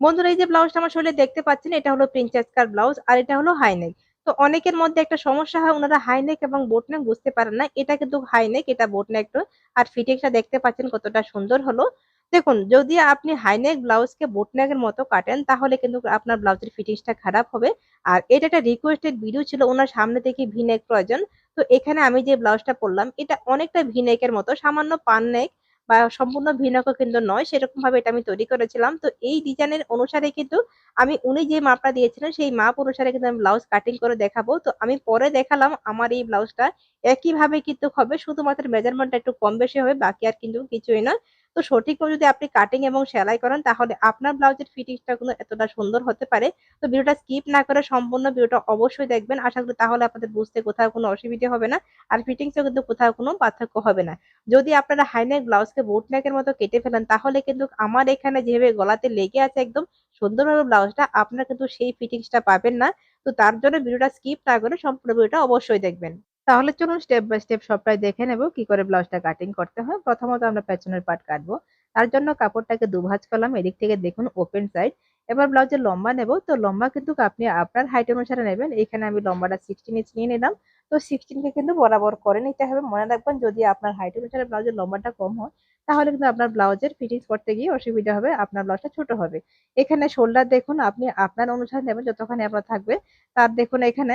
বন্ধুরা, এই যে ব্লাউজটা আমার শরীরে দেখতে পাচ্ছেন, এটা হলো প্রিন্সেস কাট ব্লাউজ আর এটা হলো হাইনেক তো অনেকের মধ্যে একটা সমস্যা হয়, ওনারা হাইনেক এবং বোট নেক বুঝতে পারেন না। এটা কিন্তু হাইনেক এটা বোট নেক তো। আর ফিটিংসটা দেখতে পাচ্ছেন কতটা সুন্দর হলো। দেখুন, যদি আপনি হাই নেক ব্লাউজকে বোট নেকের মতো কাটেন, তাহলে কিন্তু আপনার ব্লাউজের ফিটিংসটা খারাপ হবে। আর এটা একটা রিকোয়েস্টেড ভিডিও ছিল, ওনার সামনে থেকে ভি নেক প্রয়োজন। তো এখানে আমি যে ব্লাউজটা পরলাম, এটা অনেকটা ভি নেকের মতো, সামান্য পান নেক বা সম্পূর্ণ ভিন্নক কিন্তু নয় সেরকম ভাবে এটা আমি তৈরি করেছিলাম। তো এই ডিজাইনের অনুসারে কিন্তু আমি উনি যে মাপটা দিয়েছিলেন, সেই মাপ অনুসারে কিন্তু আমি ব্লাউজ কাটিং করে দেখাবো। তো আমি পরে দেখালাম আমার এই ব্লাউজটা একইভাবে কিন্তু হবে, শুধুমাত্র মেজারমেন্টটা একটু কম বেশি হবে, বাকি আর কিন্তু কিছুই না তো সঠিকভাবে যদি আপনি কাটিং এবং সেলাই করেন, তাহলে আপনার ব্লাউজের ফিটিংসটা কিন্তু এতটা সুন্দর হতে পারে। তো ভিডিওটা স্কিপ না করে সম্পূর্ণ ভিডিওটা অবশ্যই দেখবেন। আশা করি তাহলে আপনাদের বুঝতে কোথাও কোনো অসুবিধা হবে না। আর ফিটিংসও কিন্তু কোথাও কোনো পার্থক্য হবে না। যদি আপনারা হাইনেক ব্লাউজকে বুট নেকের মতো কেটে ফেলেন, তাহলে কিন্তু আমার এখানে যেভাবে গলাতে লেগে আছে একদম সুন্দরভাবে ব্লাউজটা আপনারা কিন্তু সেই ফিটিংসটা পাবেন না। তো তার জন্য ভিডিওটা স্কিপ না করে সম্পূর্ণ ভিডিওটা অবশ্যই দেখবেন। তাহলে চলুন স্টেপ বাই স্টেপ সবটাই দেখে নেব কি করে ব্লাউজটা কাটিং করতে হয়। প্রথমত আমরা পেছনের পার্ট কাটবো। তার জন্য কাপড়টাকে দুভাজ করলাম, এদিক থেকে দেখুন ওপেন সাইড এবার ব্লাউজের লম্বা নেব। তো লম্বা কিন্তু আপনি আপনার হাইট অনুসারে নেবেন। এখানে আমি লম্বাটা সিক্সটিন ইঞ্চ নিয়ে নিলাম। তো সিক্সটিনকে কিন্তু বরাবর করে নিতে হবে। মনে রাখবেন যদি আপনার হাইট অনুসারে ব্লাউজের লম্বাটা কম হয় তাহলে কিন্তু আপনার ব্লাউজের ফিটিংস করতে গিয়ে অসুবিধা হবে, আপনার ব্লাউজটা ছোট হবে। এখানে শোল্ডার দেখুন, আপনি আপনার অনুসারে নেবেন, যতখানি আপনার থাকবে। তার দেখুন এখানে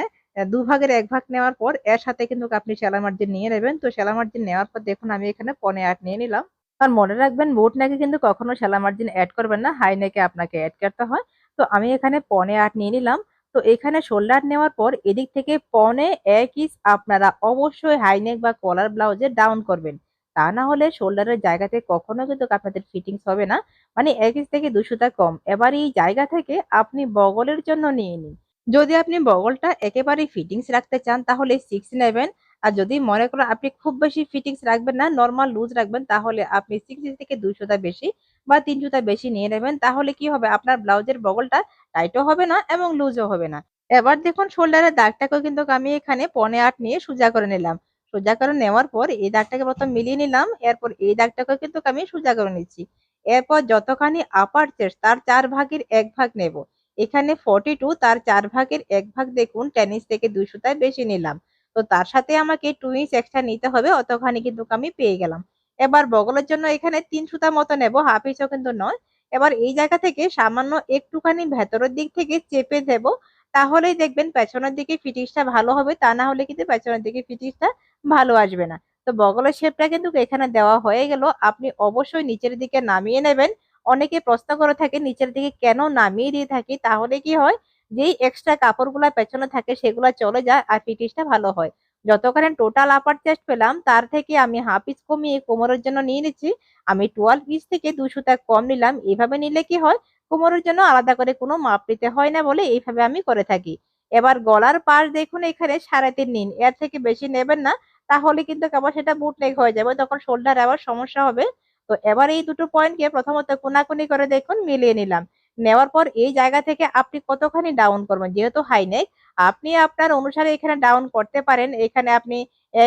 দু ভাগের এক ভাগ নেওয়ার পর, এর সাথে কিন্তু আপনি সেলাই মার্জিন নিয়ে নেবেন। তো সেলাই মার্জিন নেওয়ার পর দেখুন, আমি এখানে পনে আট নিয়ে নিলাম। আর মনে রাখবেন বোট নেকে কিন্তু কখনো সেলাই মার্জিন অ্যাড করবেন না হাই নেকে আপনাকে অ্যাড করতে হয়। তো আমি এখানে পনে আট নিয়ে নিলাম। তো এখানে শোল্ডার নেওয়ার পর, এদিক থেকে পনে এক ইঞ্চ আপনারা অবশ্যই হাইনেক বা কলার ব্লাউজে ডাউন করবেন। তা না হলে শোল্ডারের জায়গাতে কখনো কিন্তু আপনাদের ফিটিংস হবে না। মানে এক ইঞ্চ থেকে দুশোটা কম। এবার এই জায়গা থেকে আপনি বগলের জন্য নিয়ে নিন। যদি আপনি বগলটা একেবারেই ফিটিংস রাখতে চান, তাহলে সিক্স নেবেন। আর যদি মনে করেন আপনি খুব বেশি ফিটিংস রাখবেন না নর্মাল লুজ রাখবেন, তাহলে আপনি সিক্স ইঞ্চ থেকে দুশোটা বেশি বা তিনশোটা বেশি নিয়ে নেবেন। তাহলে কি হবে? আপনার ব্লাউজের বগলটা টাইটও হবে না এবং লুজও হবে না। এবার দেখুন শোল্ডারের দাগটাকেও কিন্তু আমি এখানে পনে আট নিয়ে সোজা করে নিলাম। সোজা নেওয়ার পর এই দাগটাকে প্রথম মিলিয়ে নিলাম, এরপর এই দাগটাকে কিন্তু আমি সোজা নিচ্ছি। এরপর যতখানি আপার চেস্ট তার চার ভাগের এক ভাগ নেব। এখানে ফর্টি টু তার চার ভাগের এক ভাগ দেখুন টেনিস থেকে দুইশোটায় বেশি নিলাম। তো তার সাথে আমাকে টু ইঞ্চ এক্সট্রা নিতে হবে, অতখানি কিন্তু আমি পেয়ে গেলাম। এবার বগলের জন্য এখানে তিন সুতা মতো নেব হাফ ইঞ্চও কিন্তু নয়। এবার এই জায়গা থেকে সামান্য একটুখানি ভেতরের দিক থেকে চেপে দেব তাহলেই দেখবেন পেছনের দিকে ফিটিংসটা ভালো হবে, তা না হলে কিন্তু পেছনের দিকে ফিটিংসটা ভালো আসবে না। তো বগলের শেপটা কিন্তু এখানে দেওয়া হয়ে গেল। আপনি অবশ্যই নিচের দিকে নামিয়ে নেবেন। অনেকে প্রশ্ন করে থাকে, নিচের দিকে কেন নামিয়ে দিয়ে থাকি? তাহলে কি হয়? যেই এক্সট্রা কাপড়গুলা পেছনে থাকে, সেগুলা চলে যায় আর ফিটিংসটা ভালো হয়। যতখানি টোটাল আপার চেস্ট পেলাম, তার থেকে আমি হাফ পিস কমিয়ে কোমরের জন্য নিয়ে নিচ্ছি। আমি টুয়েলভ পিস থেকে দুশো টাক কম নিলাম। এভাবে নিলে কি হয়? কোমরের জন্য আলাদা করে কোনো মাপ নিতে হয় না বলে এইভাবে আমি করে থাকি। এবার গলার পাশ দেখুন এখানে সাড়ে তিন নিন এর থেকে বেশি নেবেন না, তাহলে কিন্তু আবার সেটা বুট নেক হয়ে যাবে, তখন শোল্ডার আবার সমস্যা হবে। তো এবার এই দুটো পয়েন্টকে প্রথমত কোনাকুনি করে দেখুন, মিলিয়ে নিলাম। নেওয়ার পর এই জায়গা থেকে আপনি কতখানি ডাউন করবেন? যেহেতু হাই নেক আপনি আপনার অনুসারে এখানে ডাউন করতে পারেন। এখানে আপনি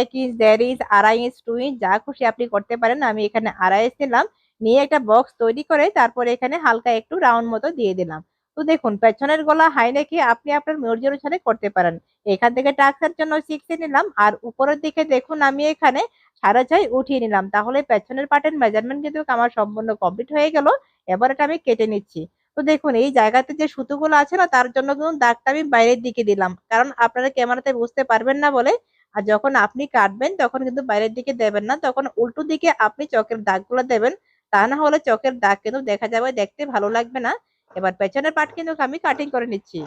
এক ইঞ্চ দেড় ইঞ্চ আড়াই ইঞ্চ টু ইঞ্চ যা খুশি আপনি করতে পারেন। আমি এখানে আড়াই ইঞ্চ নিলাম। নিয়ে একটা বক্স তৈরি করে তারপরে এখানে হালকা একটু রাউন্ড মতো দিয়ে দিলাম। তো দেখুন, পেছনের গলা হাই নেকে আপনি আপনার মর্জি অনুসারে করতে পারেন। এখান থেকে টাক্সের জন্য সিক্সে নিলাম আর উপরের দিকে দেখুন আমি এখানে সাড়ে ছয় উঠিয়ে নিলাম। তাহলে পেছনের পার্টের মেজারমেন্ট কিন্তু আমার সম্পূর্ণ কমপ্লিট হয়ে গেল। এবার এটা আমি কেটে নিচ্ছি। তো দেখুন, এই জায়গাতে যে সুতোগুলো আছে না, তার জন্য কিন্তু দাগটা আমি বাইরের দিকে দিলাম। কারণ আপনারা ক্যামেরাতে বুঝতে পারবেন না বলে। আর যখন আপনি কাটবেন, তখন কিন্তু বাইরের দিকে দেবেন না। তখন উল্টো দিকে আপনি চকের দাগগুলো দেবেন। তা না হলে চকের দাগ কিন্তু দেখা যাবে, দেখতে ভালো লাগবে না। এবার পেছনের পার্ট কিন্তু আমি কাটিং করে নিচ্ছি।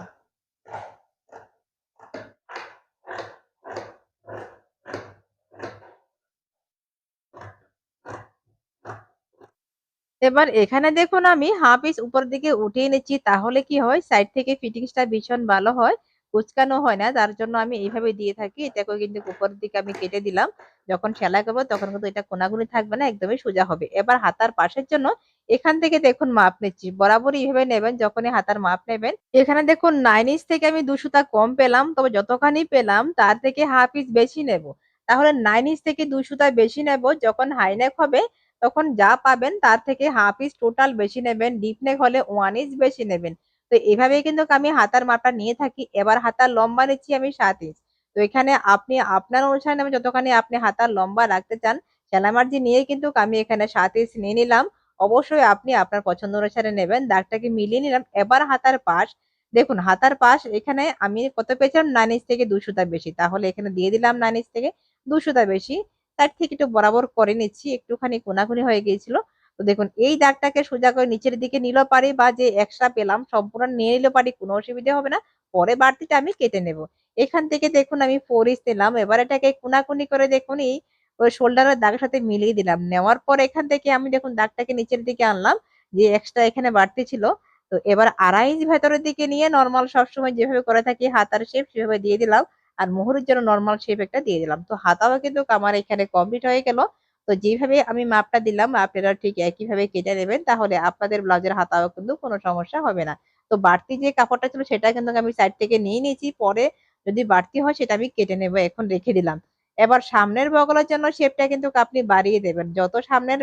এবার এখানে দেখুন আমি হাফ ইঞ্চ উপর দিকে উঠিয়ে নিচ্ছি, তাহলে কি হয়? সাইড থেকে ফিটিংসটা ভীষণ ভালো হয়। কুচকানো হয় না। তার জন্য আমি এইভাবে দিয়ে থাকি। এটাকে কিন্তু উপরের দিকে আমি কেটে দিলাম। যখন সেলাই করব তখন কিন্তু এটা কোনাগুনি থাকবে না, একদমই সোজা হবে। এবার হাতার পাশের জন্য এখান থেকে দেখুন মাপ নিচ্ছি। বরাবর এইভাবে নেবেন, যখনই হাতার মাপ নেবেন। এখানে দেখুন নাইন ইঞ্চ থেকে আমি দুশোটা কম পেলাম। তবে যতখানি পেলাম তার থেকে হাফ ইঞ্চ বেশি নেব। তাহলে নাইন ইঞ্চ থেকে দুশোটা বেশি নেব। যখন হাইনেক হবে তখন যা পাবেন তার থেকে হাফ ইঞ্চ টোটাল বেশি নেবেন। ডিপ নেক হলে ওয়ান ইঞ্চ বেশি নেবেন। তো এভাবেই কিন্তু আমি হাতার মাপটা নিয়ে থাকি। এবার হাতার লম্বা নিচ্ছি আমি সাত ইঞ্চ তো এখানে আপনি, আপনার অনুসারে আমি যতখানি আপনি হাতার লম্বা রাখতে চান সেলাই মার্জিন নিয়ে কিন্তু আমি এখানে সাত ইঞ্চ নিয়ে নিলাম। অবশ্যই আপনি আপনার পছন্দ অনুসারে নেবেন, দাগটাকে মিলিয়ে নিলাম। এবার হাতার পাশ, দেখুন হাতার পাশ এখানে আমি কত পেয়েছিলাম? নাইন ইঞ্চ থেকে দুশোটা বেশি। তাহলে এখানে দিয়ে দিলাম নাইন ইঞ্চ থেকে দুশোটা বেশি। তার থেকে একটু বরাবর করে নিচ্ছি, একটুখানি কোনাকুনি হয়ে গিয়েছিল। তো দেখুন, এই দাগটাকে সোজা করে নিচের দিকে নিলেও পারি বা যে এক্সট্রা পেলাম, সম্পূর্ণ নিয়ে নিলেও পারি কোনো অসুবিধা হবে না। পরে বাড়তিটা আমি কেটে নেব। এখান থেকে দেখুন, আমি ফোর ইঞ্চ নিলাম এবার এটাকে কোনাকুনি করে দেখুন, এই ওই শোল্ডারের দাগের সাথে মিলিয়ে দিলাম। নেওয়ার পর এখান থেকে আমি দেখুন, দাগটাকে নিচের দিকে আনলাম, যে এক্সট্রা এখানে বাড়তি ছিল। তো এবার আড়াই ইঞ্চ ভেতরের দিকে নিয়ে নর্মাল সবসময় যেভাবে করে থাকি, হাতার শেপ সেভাবে দিয়ে দিলাম। আর মোহরের জন্য নর্মাল শেপ একটা দিয়ে দিলাম। তো হাতাও কিন্তু আমার এখানে কমপ্লিট হয়ে গেল। তো যেভাবে আমি মাপটা দিলাম আপনারা ঠিক একইভাবে কেটে নেবেন, তাহলে আপনাদের ব্লাউজের হাতাও কিন্তু কোনো সমস্যা হবে না। তো বাড়তি যে কাপড়টা ছিল সেটা কিন্তু আমি সাইড থেকে নিয়ে নিয়েছি, পরে যদি বাড়তি হয় সেটা আমি কেটে নেব, এখন রেখে দিলাম। এবার সামনের বগলের জন্য শেপটা কিন্তু আপনি বাড়িয়ে দেবেন। যত সামনের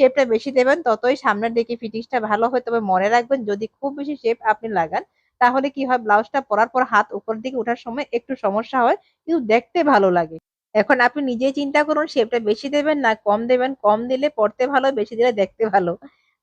শেপটা বেশি দেবেন, ততই সামনের দিকে ফিটিংসটা ভালো হয়। তবে মনে রাখবেন, যদি খুব বেশি শেপ আপনি লাগান, তাহলে কি হয়, ব্লাউজটা পরার পর হাত উপর দিকে ওঠার সময় একটু সমস্যা হয়, কিন্তু দেখতে ভালো লাগে। এখন আপনি নিজেই চিন্তা করুন শেপটা বেশি দেবেন না, কম দেবেন, কম দিলে পড়তে ভালো, বেশি দিলে দেখতে ভালো।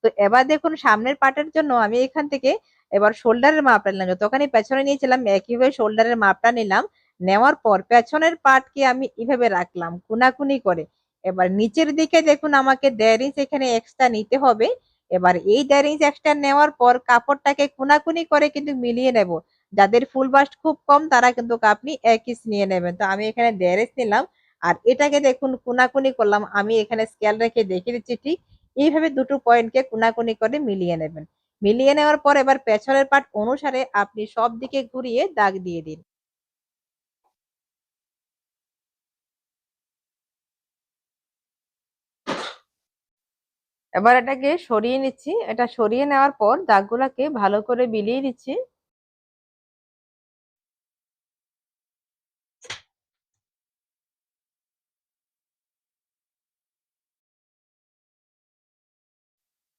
তো এবার দেখুন, সামনের পার্টের জন্য আমি এখান থেকে এবার শোল্ডারের মাপটা নিলাম। যতখানি পেছনে নিয়েছিলাম, একইভাবে শোল্ডারের মাপটা নিলাম। নেওয়ার পর পেছনের পার্টকে আমি এভাবে রাখলাম, কুনাকুনি করে। এবার নিচের দিকে দেখুন, আমাকে দেড় ইঞ্চ এখানে এক্সট্রা নিতে হবে। এবার এই দেড় ইঞ্চ এক্সট্রা নেওয়ার পর কাপড়টাকে কুনাকুনি করে কিন্তু মিলিয়ে নেব। যাদের ফুল বাস্ট খুব কম, তারা কিন্তু আপনি এক ইঞ্চ নিয়ে নেবেন। তো আমি এখানে দেড় নিলাম। আর এটাকে দেখুন, কুনাকুনি করলাম। আমি এখানে স্কেল রেখে দেখে দিচ্ছি ঠিক এইভাবে দুটো পয়েন্টকে কুনাকুনি করে মিলিয়ে নেবেন। মিলিয়ে নেওয়ার পর এবার পেছনের পার্ট অনুসারে আপনি সব দিকে ঘুরিয়ে দাগ দিয়ে দিন। এবার এটাকে সরিয়ে নিচ্ছি। এটা সরিয়ে নেওয়ার পর দাগগুলাকে ভালো করে বিলিয়ে দিচ্ছি।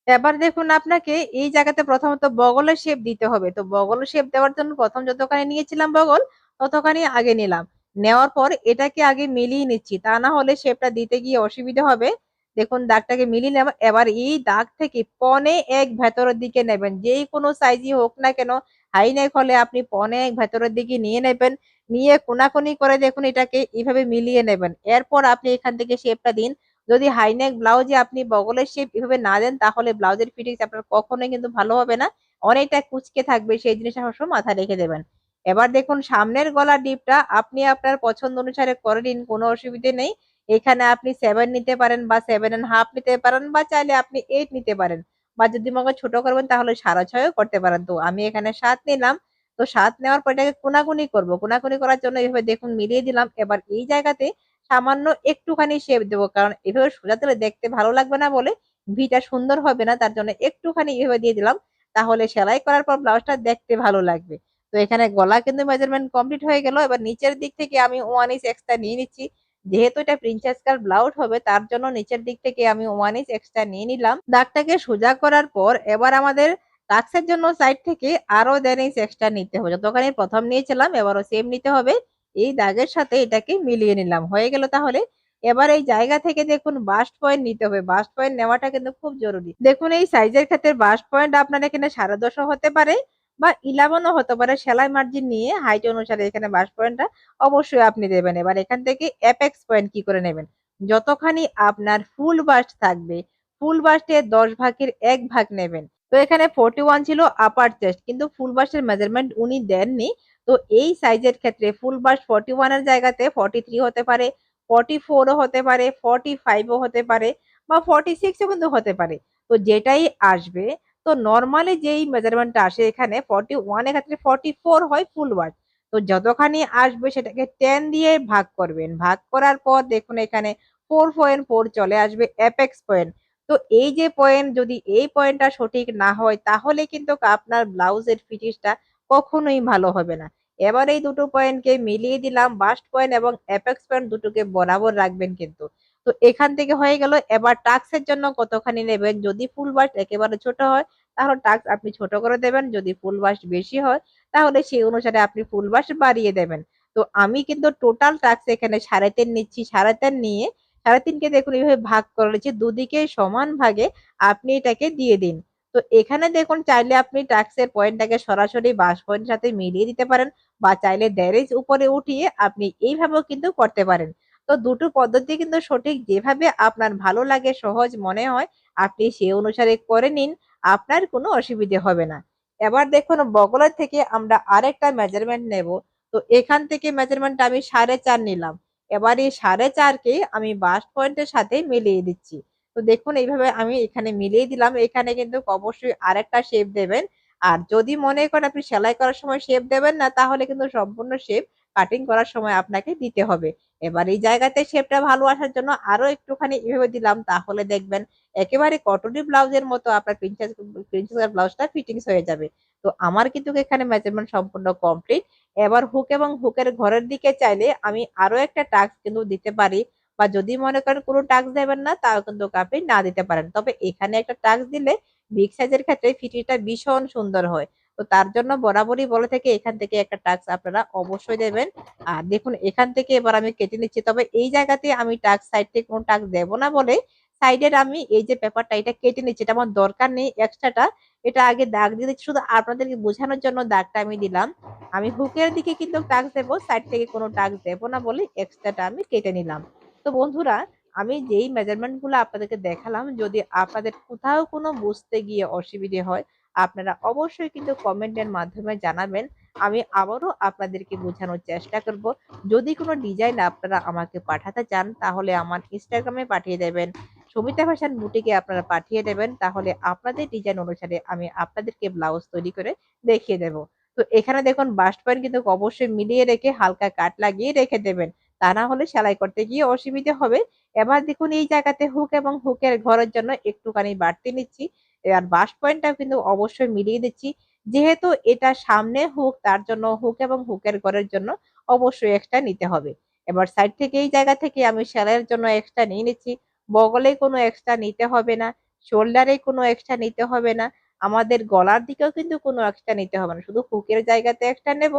এবার দেখুন আপনাকে এই জায়গাতে প্রথমত বগলের শেপ দিতে হবে। তো বগলের শেপ দেওয়ার জন্য প্রথম যতখানি নিয়েছিলাম বগল, ততখানি আগে নিলাম। নেওয়ার পর এটাকে আগে মিলিয়ে নিচ্ছি। তা না হলে শেপটা দিতে গিয়ে অসুবিধা হবে। দেখুন দাগটাকে মিলিয়ে নেব এবার এই দাগ থেকে পনে এক ভেতরের দিকে নেবেন। যেই কোনো সাইজই হোক না কেন, হাই নেক হলে আপনি পনে এক ভেতরের দিকে নিয়ে নেবেন। নিয়ে কোনাকুনি করে দেখুন এটাকে এইভাবে মিলিয়ে নেবেন। এরপর আপনি এখান থেকে শেপটা দিন। যদি হাইনেক ব্লাউজে আপনি বগলের শেপ এভাবে না দেন, তাহলে ব্লাউজের ফিটিংস আপনার কখনোই কিন্তু ভালো হবে না। অনেকটা কুচকে থাকবে সেই জিনিসটা সবসময় মাথায় রেখে দেবেন। এবার দেখুন, সামনের গলা ডিপটা আপনি আপনার পছন্দ অনুসারে করে নিন, কোনো অসুবিধে নেই। এখানে আপনি সেভেন নিতে পারেন বা সেভেন এন্ড হাফ নিতে পারেন বা চাইলে আপনি এইট নিতে পারেন। বা যদি মগে ছোট করবেন, তাহলে সাড়ে ছয়ও করতে পারেন। তো আমি এখানে সাত নিলাম। তো সাত নেওয়ার পর এটাকে কোনাকুনি করব। কোনাকুনি করার জন্য এইভাবে দেখুন মিলিয়ে দিলাম। এবার এই জায়গাতে সামান্য একটুখানি শেপ দেবো। কারণ এভাবে সোজা দিলে দেখতে ভালো লাগবে না বলে ভিটা সুন্দর হবে না, তার জন্য একটুখানি এভাবে দিয়ে দিলাম। তাহলে সেলাই করার পর ব্লাউজটা দেখতে ভালো লাগবে। তো এখানে গলা কিন্তু মেজারমেন্ট কমপ্লিট হয়ে গেল। এবার নিচের দিক থেকে আমি ওয়ান ইঞ্চ এক্সট্রা নিয়ে নিচ্ছি। যেহেতু এটা প্রিন্সেস কার ব্লাউজ হবে, তার জন্য নিচের দিক থেকে আমি ওয়ান ইঞ্চ এক্সট্রা নিয়ে নিলাম। দাগটাকে সোজা করার পর এবার আমাদের টাক্সের জন্য সাইড থেকে আরও দেন ইঞ্চ এক্সট্রা নিতে হবে। যতখানি প্রথম নিয়েছিলাম, এবারও সেম নিতে হবে। এই দাগের সাথে এটাকে মিলিয়ে নিলাম। হয়ে গেল তাহলে? এবার এই জায়গা থেকে দেখুন বাস্ট পয়েন্ট নিতে হবে। বাস্ট পয়েন্ট নেওয়াটা কিন্তু খুব জরুরি। দেখুন, এই সাইজের ক্ষেত্রে বাস্ট পয়েন্ট আপনার এখানে সাড়ে দশও হতে পারে বা ইলেভেনও হতে পারে। সেলাই মার্জিন নিয়ে হাইট অনুসারে এখানে বাস্ট পয়েন্টটা অবশ্যই আপনি দেবেন। এবার এখান থেকে অ্যাপেক্স পয়েন্ট কি করে নেবেন? যতখানি আপনার ফুল বাস্ট থাকবে ফুল বাস্টের দশ ভাগের এক ভাগ নেবেন। তো এখানে ফোর্টি ছিল আপার চেস্ট কিন্তু ফুল বাস্টের মেজারমেন্ট উনি দেননি। তো এই সাইজের ক্ষেত্রে ফুল বাস্ট ফর্টি ওয়ানের জায়গাতে ফর্টি থ্রি হতে পারে ফর্টি ফোরও হতে পারে ফর্টি ফাইভও হতে পারে বা ফর্টি সিক্সও কিন্তু হতে পারে। তো যেটাই আসবে, তো নর্মালি যেই মেজারমেন্টটা আসে এখানে ফর্টি ওয়ানের ক্ষেত্রে ফর্টি ফোর হয় ফুল বাস্ট তো যতখানি আসবে সেটাকে টেন দিয়ে ভাগ করবেন। ভাগ করার পর দেখুন এখানে ফোর পয়েন্ট ফোর চলে আসবে অ্যাপেক্স পয়েন্ট তো এই যে পয়েন্ট যদি এই পয়েন্টটা সঠিক না হয়, তাহলে কিন্তু আপনার ব্লাউজের ফিটিংসটা কখনোই ভালো হবে না। এবার এই দুটো পয়েন্টকে মিলিয়ে দিলাম বাস্ট পয়েন্ট এবং অ্যাপেক্স পয়েন্ট দুটোকে বরাবর রাখবেন কিন্তু। তো এখান থেকে হয়ে গেল, এবার টাক্সের জন্য কতখানি নেবেন? যদি ফুল বাস্ট একেবারে ছোট হয়, তাহলে টাক্স আপনি ছোট করে দেবেন। যদি ফুল বাস্ট বেশি হয়, তাহলে সেই অনুসারে আপনি ফুল বাস্ট বাড়িয়ে দেবেন। তো আমি কিন্তু টোটাল টাক্স এখানে সাড়ে তিন নিচ্ছি। সাড়ে তিন নিয়ে, সাড়ে তিনকে দেখুন এইভাবে ভাগ করে নিচ্ছি দুদিকে সমান ভাগে আপনি এটাকে দিয়ে দিন। তো এখানে দেখুন, চাইলে আপনি টাক্সের পয়েন্টটাকে সরাসরি বাস পয়েন্টের সাথে মিলিয়ে দিতে পারেন বা চাইলে ড্যারেজ উপরে উঠিয়ে আপনি এইভাবেও কিন্তু করতে পারেন। তো দুটো পদ্ধতি কিন্তু সঠিক। যেভাবে আপনার ভালো লাগে, সহজ মনে হয়, আপনি সেই অনুসারে করে নিন, আপনার কোনো অসুবিধে হবে না। এবার দেখুন, বগলের থেকে আমরা আরেকটা মেজারমেন্ট নেব। তো এখান থেকে মেজারমেন্ট আমি সাড়ে চার নিলাম। এবার এই সাড়ে চারকে আমি বাস পয়েন্টের সাথে মিলিয়ে দিচ্ছি। তো দেখুন, এইভাবে আমি এখানে মিলিয়ে দিলাম। এখানে কিন্তু অবশ্যই আরেকটা শেপ দেবেন। আর যদি মনে করেন আপনি সেলাই করার সময় শেপ দেবেন না, তাহলে কিন্তু সম্পূর্ণ শেপ কাটিং করার সময় আপনাকে দিতে হবে। এবার এই জায়গাতে শেপটা ভালো আসার জন্য আরও একটুখানি এভাবে দিলাম, তাহলে দেখবেন একেবারে কটনি ব্লাউজের মতো আপনার প্রিন্সেস প্রিন্সেস ব্লাউজটা ফিটিংস হয়ে যাবে। তো আমার কিন্তু এখানে মেজারমেন্ট সম্পূর্ণ কমপ্লিট এবার হুক এবং হুকের ঘরের দিকে চাইলে আমি আরও একটা টাক্স কিন্তু দিতে পারি। বা যদি মনে করেন কোনো টাক্স দেবেন না, তাও কিন্তু আপনি না দিতে পারেন। তবে এখানে একটা টাক্স দিলে বিগ সাইজের ক্ষেত্রে ফিটিংটা ভীষণ সুন্দর হয়। তো তার জন্য বরাবরই বলে থেকে, এখান থেকে একটা টাক্স আপনারা অবশ্যই দেবেন। আর দেখুন, এখান থেকে এবার আমি কেটে নিচ্ছি। তবে এই জায়গাতে আমি টাক্স সাইড থেকে কোনো টাক্স দেবো না বলে সাইডের আমি এই যে পেপারটা এটা কেটে নিচ্ছি। এটা আমার দরকার নেই এক্সট্রাটা এটা আগে দাগ দিয়ে দিচ্ছি। শুধু আপনাদেরকে বোঝানোর জন্য দাগটা আমি দিলাম। আমি হুকের দিকে কিন্তু টাক্স দেবো সাইড থেকে কোনো টাক্স দেবো না বলে এক্সট্রাটা আমি কেটে নিলাম। তো বন্ধুরা, আমি যেই মেজারমেন্টগুলো আপনাদেরকে দেখালাম, যদি আপনাদের কোথাও কোনো বুঝতে গিয়ে অসুবিধে হয়, আপনারা অবশ্যই কিন্তু কমেন্টের মাধ্যমে জানাবেন। আমি আবারও আপনাদেরকে বোঝানোর চেষ্টা করব। যদি কোনো ডিজাইন আপনারা আমাকে পাঠাতে চান, তাহলে আমার ইনস্টাগ্রামে পাঠিয়ে দেবেন। সবিতা ফ্যাশন বুটিকে আপনারা পাঠিয়ে দেবেন। তাহলে আপনাদের ডিজাইন অনুসারে আমি আপনাদেরকে ব্লাউজ তৈরি করে দেখিয়ে দেব। তো এখানে দেখুন বাস্ট পয়েন্ট কিন্তু অবশ্যই মিলিয়ে রেখে হালকা কাট লাগিয়ে রেখে দেবেন। তা না হলে সেলাই করতে গিয়ে অসুবিধে হবে। এবার দেখুন এই জায়গাতে হুক এবং হুকের ঘরের জন্য একটুখানি বাড়তি নিচ্ছি। এবার বাস্ট পয়েন্টটাও কিন্তু অবশ্যই মিলিয়ে দিচ্ছি। যেহেতু এটা সামনে হুক তার জন্য হুক এবং হুকের ঘরের জন্য অবশ্যই এক্সট্রা নিতে হবে। এবার সাইড থেকে এই জায়গা থেকে আমি সেলাইয়ের জন্য এক্সট্রা নিয়ে নিচ্ছি। বগলে কোনো এক্সট্রা নিতে হবে না। শোল্ডারে কোনো এক্সট্রা নিতে হবে না। আমাদের গলার দিকেও কিন্তু কোনো এক্সট্রা নিতে হবে না। শুধু হুকের জায়গাতে এক্সট্রা নেব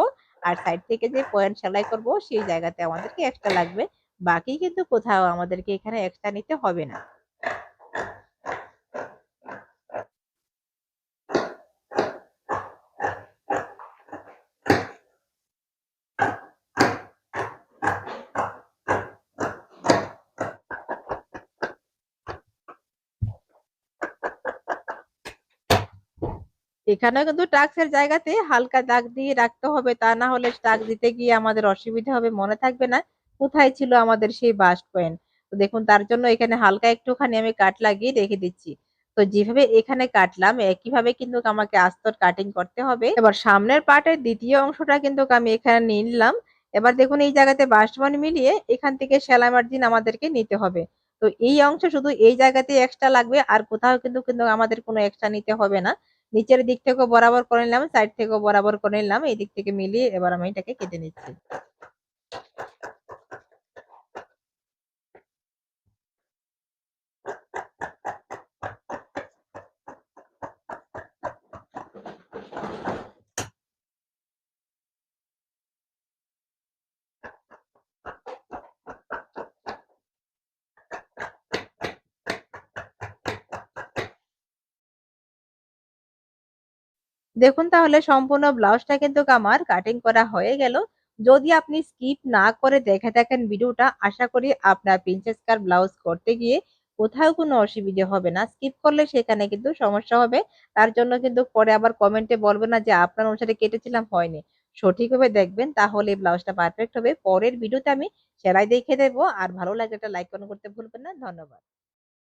আর সাইড থেকে যে পয়েন্ট সেলাই করব, সেই জায়গাতে আমাদেরকে এক্সট্রা লাগবে। বাকি কিন্তু কোথাও আমাদেরকে এখানে এক্সট্রা নিতে হবে না। এখানে কিন্তু টাক্সের জায়গাতে হালকা দাগ দিয়ে রাখতে হবে, তা না হলে টাক দিতে গিয়ে আমাদের অসুবিধা হবে, মনে থাকবে না কোথায় ছিল আমাদের সেই বাস্ট পয়েন্ট তো দেখুন, তার জন্য এখানে হালকা একটুখানি আমি কাট লাগিয়ে রেখে দিচ্ছি। তো যেভাবে এখানে কাটলাম, একইভাবে কিন্তু আমাকে আস্তর কাটিং করতে হবে। এবার সামনের পার্টের দ্বিতীয় অংশটা কিন্তু আমি এখানে নিয়ে নিলাম। এবার দেখুন, এই জায়গাতে পয়েন্ট মিলিয়ে এখান থেকে সেলাই মার্জিন আমাদেরকে নিতে হবে। তো এই অংশ শুধু এই জায়গাতে এক্সট্রা লাগবে, আর কোথাও কিন্তু কিন্তু আমাদের কোনো এক্সট্রা নিতে হবে না। নিচের দিক থেকেও বরাবর করে নিলাম সাইড থেকেও বরাবর করে নিলাম, এই দিক থেকে মিলিয়ে এবার আমি এটাকে কেটে নিচ্ছি। দেখুন তাহলে সম্পূর্ণ ব্লাউজটা কিন্তু আমার কাটিং করা হয়ে গেল। যদি আপনি স্কিপ না করে দেখে থাকেন ভিডিওটা, আশা করি আপনার প্রিন্সেস কার ব্লাউজ করতে গিয়ে কোথাও কোনো অসুবিধে হবে না। স্কিপ করলে সেখানে কিন্তু সমস্যা হবে। তার জন্য কিন্তু পরে আবার কমেন্টে বলবে না যে, আপনার অনুসারে কেটেছিলাম, হয়নি। সঠিকভাবে দেখবেন, তাহলে ব্লাউজটা পারফেক্ট হবে। পরের ভিডিওতে আমি সেলাই দেখে দেবো। আর ভালো লাগে একটা লাইক করতে ভুলবেন না। ধন্যবাদ।